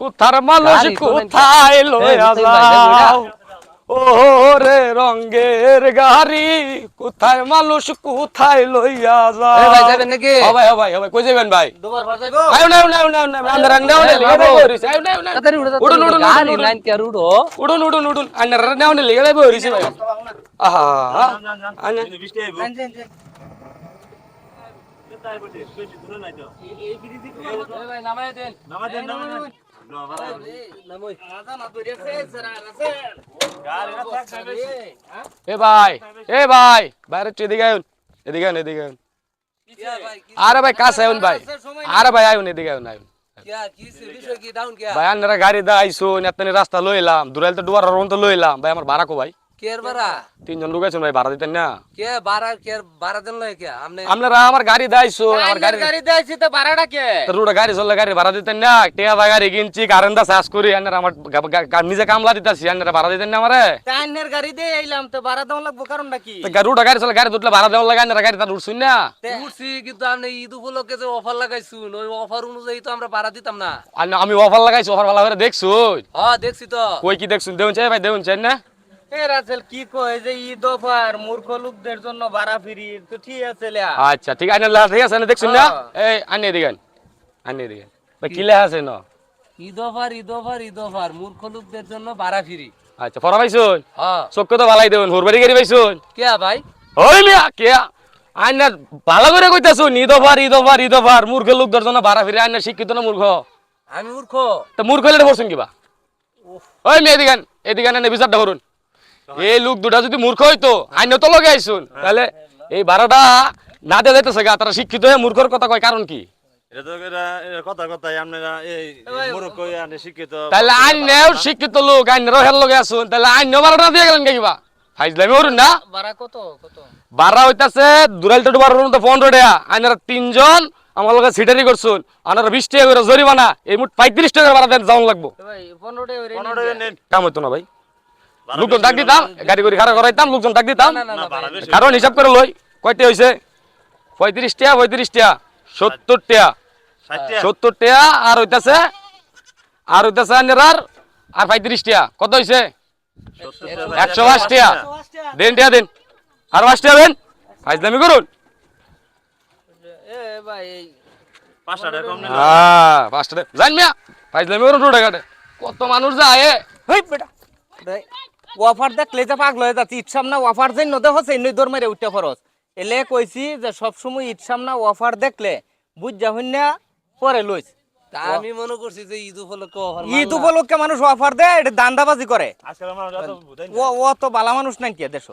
কোথার মানুষ গাড়ি কোথায় পারছি, যাও ও রে রঙ্গের গাড়ি কোথায় মানুষ কোথায় লইয়া যাও ভাই, যাবেন নাকি? ও ভাই ও ভাই ও ভাই কই যাবেন ভাই দুবার ভার যাইবো আয়ো না না না না আমরা এই, লিগে বাবু। বইরিছি আয়ো না না তাড়াতাড়ি উঠো, উড়ুন তাড়াতাড়ি উড়ুন উঠো। গাড়ি উড়ুন লাইন কে আর উঠো? উড়ুন উড়ুন উড়ুন আন্না রান্না হলে লিগে বইরিছি ভাই আহা আন্না এই ভাই, নামায় দেন। এই, নামোই। এ ভাই এ ভাই, বাইরে এদিকে এদিকে আরে ভাই ভাই, আরে ভাই? ভাই গাড়ি দা রাস্তা লইলাম, দূরাইল তো ডুয়ার রোন তো লইলাম। ভাই, আমার ভাড়া কো ভাই। কের বাড়া? তিনজন লোক আছেন ভাই ভাড়া দিতেন না। কে বাড়া, কের বাড়া দেন লয় আপনারা আমার গাড়ি দা আইসো আমার গাড়ি তো রোড গাড়ি চললে গাড়ি ভাড়া দিতেন না টেয়া দা গাড়ি কিনছি কারেন্ট দা চাষ করি আন্নারা আমার নিজে কামলা দিতাছি আন্নারা ভাড়া দিতেন না আমারে। টাইনের গাড়ি দিয়ে আইলাম তো ভাড়া দেওয়া লাগবো কারণটা কি? তো রোড গাড়ি চলে গাড়ি দুটলে ভাড়া দেওয়ার লাগে আন্নারা গাড়ি তার উঠছুন না। উঠছি, কিন্তু আমনে ঈদ উপলক্ষে যে অফার লাগাইছুন, ওই অফার অনুযায়ী তো আমরা ভাড়া দিতাম না। আমি অফার লাগাইছি অফার ভালো করে দেখছ হ্যাঁ, দেখছি তো। কই কি দেখছুন দেউন চাই ভাই দেউন চাই না। এ রাসেল কি কয়? যে ঈদ অফার মূর্খ লোকদের জন্য ভাড়া ফ্রি তো ঠিক আছে আচ্ছা ঠিক আছে আইনা ঠিক আছে না দেখছুন না? এই আনি এদিকে আন। আনি ভাই কি? লেখা আছে না Eid offer, Eid offer, Eid offer, মূর্খ লোকদের জন্য ভাড়া ফ্রি। আচ্ছা পাইছুন? হ্যাঁ, চোখ তো ভালাই দেউন হুরবাড়ি গাড়ি পাইছুন? কিয়া ভাই? ওই মিয়া কে আইনা ভালো করে কইতাছুন Eid offer Eid offer Eid offer মূর্খ লোকদের জন্য ভাড়া ফিরে আইনা শিক্ষিত না মূর্খ? আমি মূর্খ। তো মূর্খ কিবা? ওই মেয়ে এদিকে আন, এদিকে আনে বিচারটা করুন। এই লোক দুটা যদি মূর্খ হইতো আইন তো লগে আইসুন। তাহলে এই ভাড়াটা না দিয়ে যাইতেছে গা তারা শিক্ষিত হয়ে মূর্খর কথা কয় কারণ কি? এটা তো এরা- এরা কথা কথাই আপনারা এই মুরুক্ষ আনে শিক্ষিত। তাহলে আইনেও শিক্ষিত লোক আইনেরও হের লগে আসুন তাহলে আইনেও ভাড়াটা দিয়ে গেলেন কিবা? ফাইজলামি না। ভাড়া কত কত? ভাড়া হইতাছে দুরাইল তো ডুবার তো পনেরো টাকা। আইনারা তিনজন আমার লগে সিটারি করছুন। আনারা বিশ টাকা করে জরিমানা এই মুঠ পঁয়ত্রিশ টাকা ভাড়া দেন যাওয়ান লাগবো। কাম হইতো না ভাই। লোকজন ডাক দিতাম গাড়ি করে খারাপ করাইতাম লোকজন ডাক দিতাম। কারণ হিসাব করে লই। কয়টা হয়েছে পঁয়ত্রিশ টাকা পঁয়ত্রিশ টাকা সত্তর টাকা সত্তর টাকা আর হইতাছে আর হইতাছে আর পঁয়ত্রিশ টাকা কত হয়েছে একশো পাঁচ টাকা দেন টাকা দেন। আর পাঁচ টাকা দেন করুন। পাঁচ টাকা কম হ্যাঁ পাঁচটা জান মিয়া ফাইজলামি করুন রোডে ঘাটে কত মানুষ যায়। বেটা। অফার দেখলে যে পাগল হয়ে যাচ্ছে ইট সামনা অফার যেন নদে হচ্ছে এমনি দৌড় মেরে উঠতে খরচ। এলে কইছি যে সবসময় ইট সামনা অফার দেখলে বুঝ যাবেন না পরে লইছ। আমি মনে করছি যে ঈদ উপলক্ষে অফার ঈদ উপলক্ষে মানুষ অফার দেয় এটা দান্দাবাজি করে। ও অত তো বালা মানুষ নাই কি দেশ?